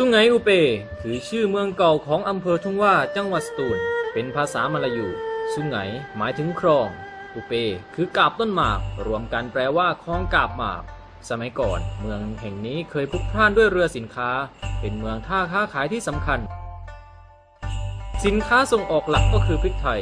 สุไหงอุเป คือชื่อเมืองเก่าของอำเภอทุ่งว่าจังหวัดสตูล เป็นภาษามลายู สุไหงหมายถึงคลอง อุเป คือกาบต้นหมาก รวมกันแปลว่าคลองกาบหมาก สมัยก่อนเมืองแห่งนี้เคยพลุกพล่านด้วยเรือสินค้า เป็นเมืองท่าค้าขายที่สำคัญ สินค้าส่งออกหลักก็คือพริกไทย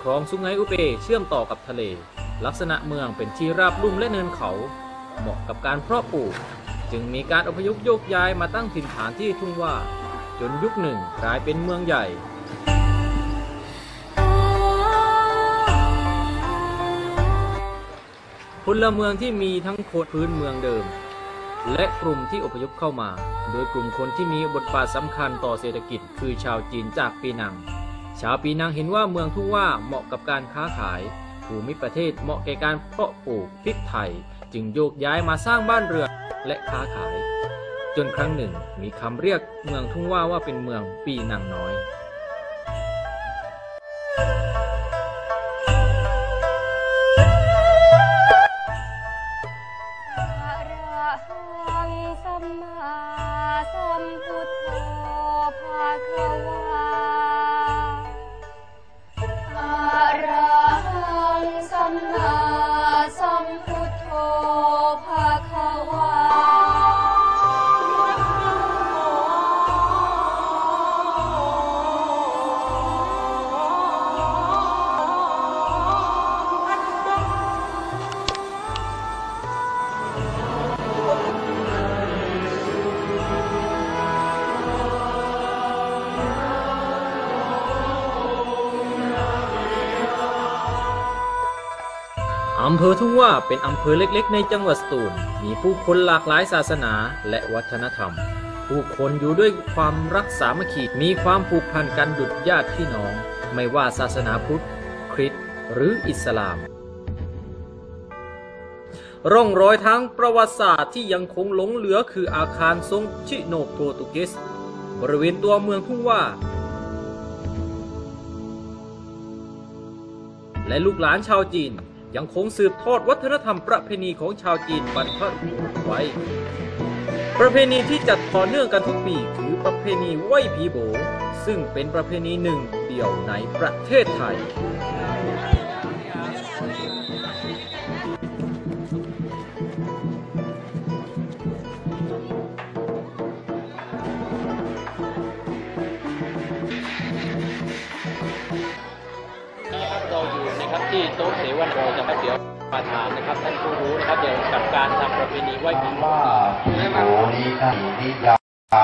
คลองสุไหงอุเปเชื่อมต่อกับทะเล ลักษณะเมืองเป็นที่ราบลุ่มและเนินเขา เหมาะกับการเพาะปลูก จึงมีการอพยพโยกย้ายมาตั้งถิ่นฐานที่ทุ่งว่า จนยุคหนึ่งกลายเป็นเมืองใหญ่พลเมืองที่มีทั้งคนพื้นเมืองเดิม และกลุ่มที่อพยพเข้ามา โดยกลุ่มคนที่มีบทบาทสำคัญต่อเศรษฐกิจ คือชาวจีนจากปีนัง ชาวปีนังเห็นว่าเมืองทุ่งว่าเหมาะกับการค้าขาย ภูมิประเทศเหมาะแก่การเพาะปลูกพริกไทย จึงโยกย้ายมาสร้างบ้านเรือนและค้าขาย จนครั้งหนึ่งมีคำเรียกเมืองทุ่งว่าว่าเป็นเมืองปีนังน้อย อำเภอทุ่งว่าเป็นอำเภอเล็กๆ ในจังหวัดสตูล มีผู้คนหลากหลายศาสนาและวัฒนธรรม ผู้คนอยู่ด้วยความรักสามัคคี มีความผูกพันกันดุจญาติพี่น้อง ไม่ว่าศาสนาพุทธ คริสต์หรืออิสลาม ร่องรอยทางประวัติศาสตร์ที่ยังคงหลงเหลือคืออาคารทรงชิโนโปรตุเกสบริเวณตัวเมืองทุ่งว่าและลูกหลานชาวจีน ยังคงสืบทอดวัฒนธรรมประเพณีของชาวจีนบรรพบุรุษไว้ ประเพณีที่จัดต่อเนื่องกันทุกปีคือประเพณีไหว้ผีโบ ซึ่งเป็นประเพณีหนึ่งเดียวในประเทศไทย นะครับที่โต๊ะเสวนานะครับเดี๋ยวมาถามนะครับท่านผู้รู้นะครับเกี่ยวกับการทำประเพณีไหว้ผีว่าผีโหนี้ท่านนิยา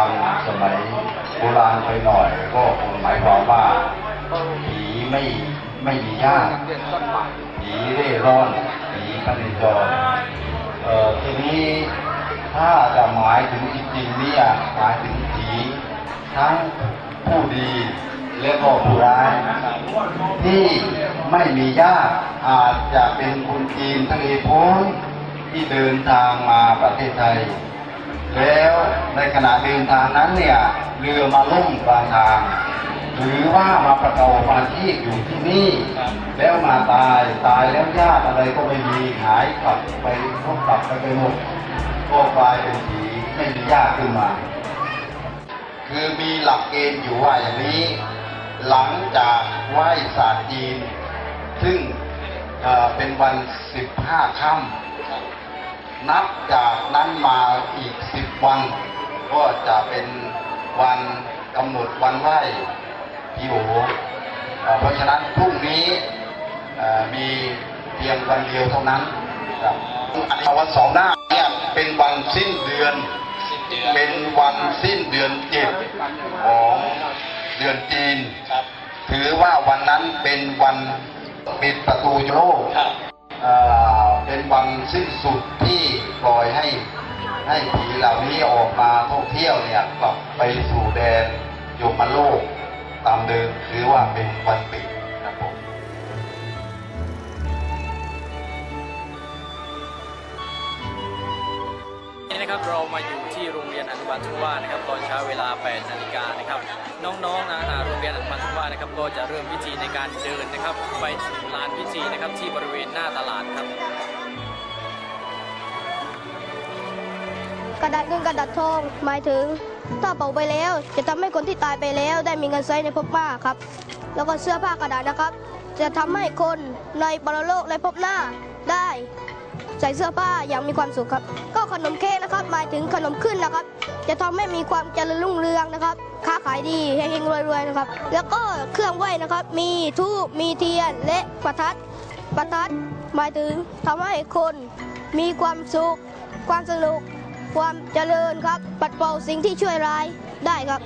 มสมัยโบราณไปหน่อย ก็คงหมายความว่าผีไม่ไม่มีญาติผีเร่ร่อนผีพเนจรเอ่อทีนี้ถ้าจะหมายถึงจริงๆเนี่ยหมายถึงผีทั้งผู้ดี และก็ผู้ร้าย ที่ไม่มีญาติอาจจะเป็นคนจีนทะเลพ้นที่เดินทางมาประเทศไทย แล้วในขณะเดินทางนั้นเนี่ยเรือมาล่มกลางทาง หรือว่ามาประกอบอาชีพอยู่ที่นี่ แล้วมาตายตายแล้วญาติอะไรก็ไม่มีหายกลับไปพบกลับไปไปหมดก็กลายเป็นผีไม่มีญาติขึ้นมา คือมีหลักเกณฑ์อยู่ว่าอย่างนี้ หลังจากไหว้ศาสตร์จีน ซึ่งเป็นวันสิบห้าค่ำนับจากนั้นมาอีกสิบวัน ก็จะเป็นวันกำหนดวันไหว้พีโอเอ่อเพราะฉะนั้นพรุ่งนี้มีเพียงวันเดียวเท่านั้นครับอันวันสองหน้าเนี่ยเป็นวันสิ้นเดือน เป็นวันสิ้นเดือนเจ็ดของ เดือนจีนครับถือว่าวันนั้นเป็นวันปิดประตูโลกครับเอ่อเป็นวันสิ้นสุดที่ปล่อยให้ให้ผีเหล่านี้ออกมาท่องเที่ยวเนี่ยกลับไปสู่แดนยมโลกตามเดิมถือว่าเป็นวันปิด นะครับเรามาอยู่ที่โรงเรียนอนุบาลทุ่งว่านะครับตอนเช้าเวลา 8 นาฬิกานะครับน้องๆนะโรงเรียนอนุบาลทุ่งว่านะครับก็จะเริ่มพิธีในการเดินนะครับ ไปลานพิธีนะครับที่บริเวณหน้าตลาดครับ กระดาษเงินกระดาษทองหมายถึง ถ้าเป่าไปแล้ว จะทำให้คนที่ตายไปแล้วได้มีเงินใช้ในภพหน้าครับ แล้วก็เสื้อผ้ากระดาษนะครับ จะทำให้คนในปรโลกและภพหน้าได้ ใส่เสื้อผ้าอย่างมีความสุขครับ ก็ขนมเค้กนะครับหมายถึงขนมขึ้นนะครับ จะทำให้มีความเจริญรุ่งเรืองนะครับ ค้าขายดีเฮงๆรวยๆนะครับ แล้วก็เครื่องไหว้นะครับ มีทูบมีเทียนและประทัดประทัดหมายถึงทำให้คนมีความสุข ความสนุก ความเจริญครับ ปัดเป่าสิ่งที่ช่วยร้ายได้ครับ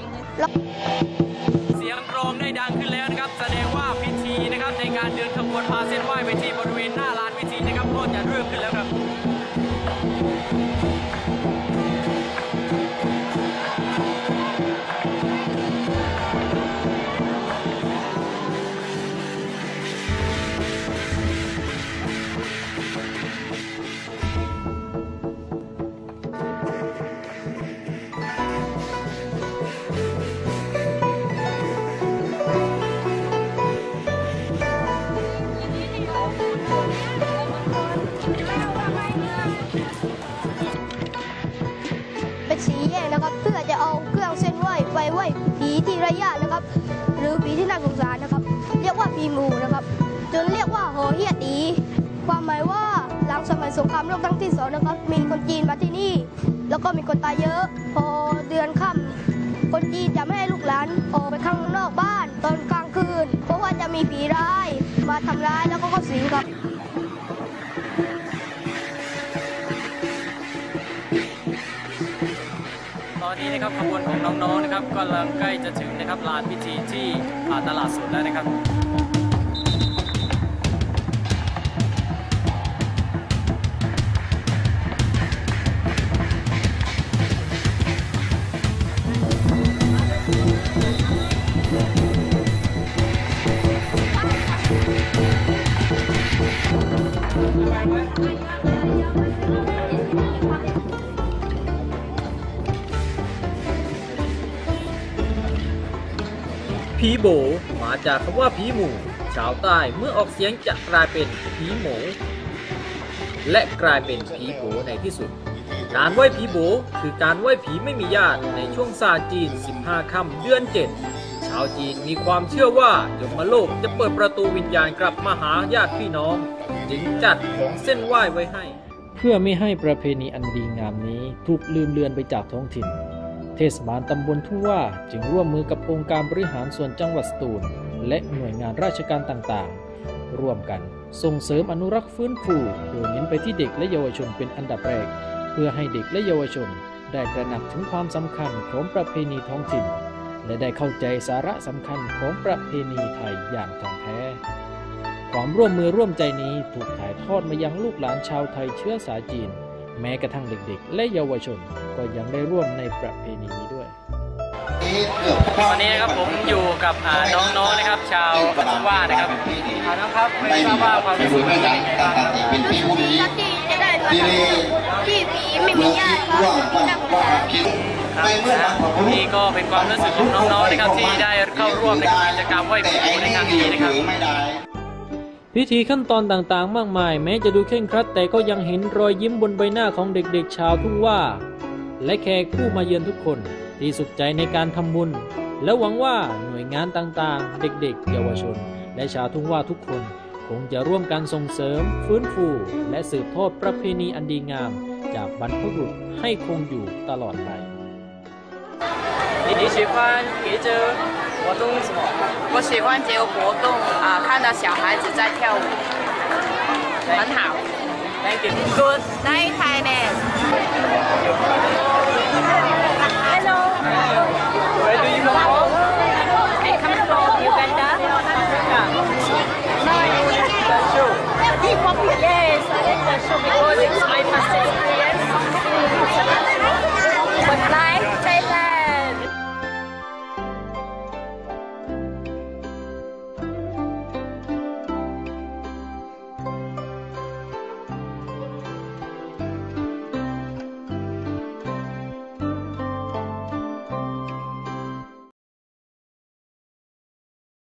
ร้ญาตินะครับ หรือผีที่น่าสงสารนะครับ เรียกว่าผีงูนะครับ จนเรียกว่าโหเฮียตี ความหมายว่าหลังสมัยสงครามโลกครั้งที่สองนะครับ มีคนจีนมาที่นี่ แล้วก็มีคนตายเยอะ พอเดือนค่ำคนจีนจะไม่ให้ลูกหลานออกไปข้างนอกบ้าน ตอนกลางคืน เพราะว่าจะมีผีร้าย มาทำร้ายแล้วก็เข้าสิงครับ นะครับขบวนของน้องๆนะครับกำลังใกล้จะถึงนะครับลานพิธีที่อ่าตลาดสดแล้วนะครับ ผีโบ มาจากคำว่าผีหมู่ ชาวใต้เมื่อออกเสียงจะกลายเป็นผีหมู และกลายเป็นผีโบในที่สุด การไหว้ผีโบคือการไหว้ผีไม่มีญาติในช่วงศาร์จีน 15 ค่ำเดือน 7 ชาวจีนมีความเชื่อว่ายมโลกจะเปิดประตูวิญญาณกลับมาหาญาติพี่น้อง จึงจัดของเส้นไหว้ไว้ให้ เพื่อไม่ให้ประเพณีอันดีงามนี้ถูกลืมเลือนไปจากท้องถิ่น เทศบาลตำบลทุ่งว่าจึงร่วมมือกับองค์การบริหารส่วนจังหวัดสตูล และหน่วยงานราชการต่างๆ ร่วมกันส่งเสริมอนุรักษ์ฟื้นฟูโดยเน้นไปที่เด็กและเยาวชนเป็นอันดับแรก เพื่อให้เด็กและเยาวชน ได้ตระหนักถึงความสำคัญของประเพณีท้องถิ่น และได้เข้าใจสาระสำคัญของประเพณีไทยอย่างถ่องแท้ ความร่วมมือร่วมใจนี้ถูกถ่ายทอดมายังลูกหลานชาวไทยเชื้อสายจีน แม้กระทั่งเด็กๆ และเยาวชนก็ยังได้ร่วมในประเพณีนี้ด้วยวันนี้นะครับผมอยู่กับอ่าน้องๆนะครับ ชาวว่านะครับอ่าน้องครับไม่ทราบว่าความรู้สึกเป็นยังไงบ้างครับรู้สึกดีครับที่จะได้มาทำที่ผีไม่มีญาติครับที่น่าสงสารครับนะนี่ก็เป็นความรู้สึกของน้องๆนะครับที่ได้เข้าร่วมในกิจกรรมไหว้ครูในครั้งนี้นะครับ พิธีขั้นตอนต่างๆ มากมาย แม้จะดูเคร่งครัด แต่ก็ยังเห็นรอยยิ้มบนใบหน้าของเด็กๆ ชาวทุ่งว่า และแขกผู้มาเยือนทุกคน ที่สุขใจในการทำบุญ และหวังว่าหน่วยงานต่างๆ เด็กๆ เยาวชน และชาวทุ่งว่าทุกคน คงจะร่วมกันส่งเสริม ฟื้นฟู และสืบทอดประเพณีอันดีงาม จากบรรพบุรุษให้คงอยู่ตลอดไป你喜欢别的 活动什么？我喜欢这个活动啊、看到小孩子在跳舞，很好。Thank you. Good night, Thailand.